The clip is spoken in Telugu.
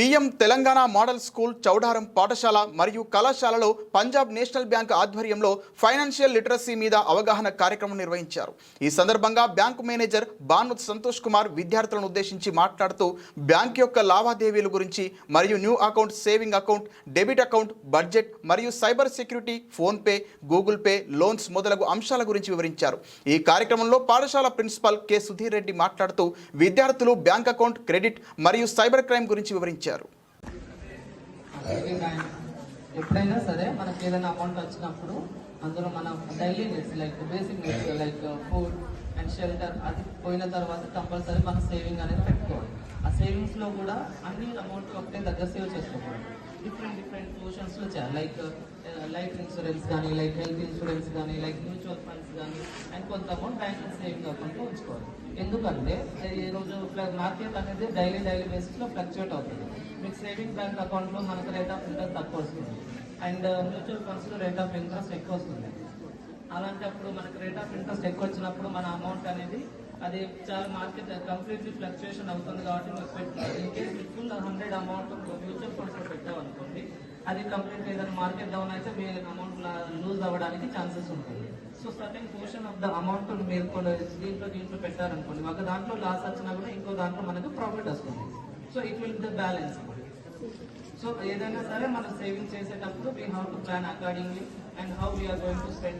PM Telangana model school Chowdaram పాఠశాల మరియు కళాశాలలో పంజాబ్ నేషనల్ బ్యాంక్ ఆధ్వర్యంలో ఫైనాన్షియల్ లిటరసీ మీద అవగాహన కార్యక్రమం నిర్వహించారు. ఈ సందర్భంగా బ్యాంకు మేనేజర్ బాన్వత్ సంతోష్ కుమార్ విద్యార్థులను ఉద్దేశించి మాట్లాడుతూ బ్యాంక్ యొక్క లావాదేవీల గురించి మరియు new account saving account debit account budget మరియు cyber security PhonePe Google Pay loans మొదలగు అంశాల గురించి వివరించారు. ఈ కార్యక్రమంలో పాఠశాల ప్రిన్సిపాల్ కె సుధీర్ రెడ్డి మాట్లాడుతూ విద్యార్థులు బ్యాంక్ అకౌంట్ క్రెడిట్ మరియు సైబర్ క్రైమ్ గురించి వివరించారు. వివరించారు ఎప్పుడైనా సరే మనకి ఏదైనా అమౌంట్ వచ్చినప్పుడు అందులో మన daily needs like basic needs like food and shelter అది పోయిన తర్వాత కంపల్సరీ మనం సేవింగ్ అనేది పెట్టుకోవాలి. ఆ సేవింగ్స్లో కూడా అన్ని అమౌంట్ ఒకటే దగ్గర సేవ్ చేసుకోవాలి డిఫరెంట్ డిఫరెంట్ పోర్షన్స్లో చేయాలి. లైక్ లైఫ్ ఇన్సూరెన్స్ కానీ లైక్ హెల్త్ ఇన్సూరెన్స్ కానీ లైక్ మ్యూచువల్ ఫండ్స్ కానీ అండ్ కొంత అమౌంట్ బ్యాంక్ సేవింగ్ అకౌంట్ లో ఎందుకంటే ఈరోజు మార్కెట్ అనేది డైలీ డైలీ బేసిస్లో ఫ్లక్చుయేట్ అవుతుంది. మీకు సేవింగ్ బ్యాంక్ అకౌంట్లో మనకు రేట్ ఆఫ్ ఇంట్రెస్ట్ తక్కువ వస్తుంది. అండ్ మ్యూచువల్ ఫండ్స్లో రేట్ ఆఫ్ ఇంట్రెస్ట్ ఎక్కువ వస్తుంది. అలాంటప్పుడు మనకు రేట్ ఆఫ్ ఇంట్రెస్ట్ ఎక్కువ వచ్చినప్పుడు మన అమౌంట్ అనేది అది చాలా మార్కెట్ కంప్లీట్లీ ఫ్లక్చుయేషన్ అవుతుంది కాబట్టి మీకు పెట్ట in case full hundred amount mutual ఫండ్స్లో పెట్టామనుకోండి అది కంప్లీట్ ఏదైనా మార్కెట్ డౌన్ అయితే మీ అమౌంట్ లూజ్ అవ్వడానికి ఛాన్సెస్ ఉంటుంది. So certain portion of the amount మీరు కూడా దీంట్లో దీంట్లో పెట్టారనుకోండి ఒక దాంట్లో లాస్ వచ్చినా కూడా ఇంకో దాంట్లో మనకు ప్రాఫిట్ వస్తుంది. So it will the balance so ఏదైనా సరే మనం సేవింగ్ చేసేటప్పుడు we have to plan accordingly and how we are going to spend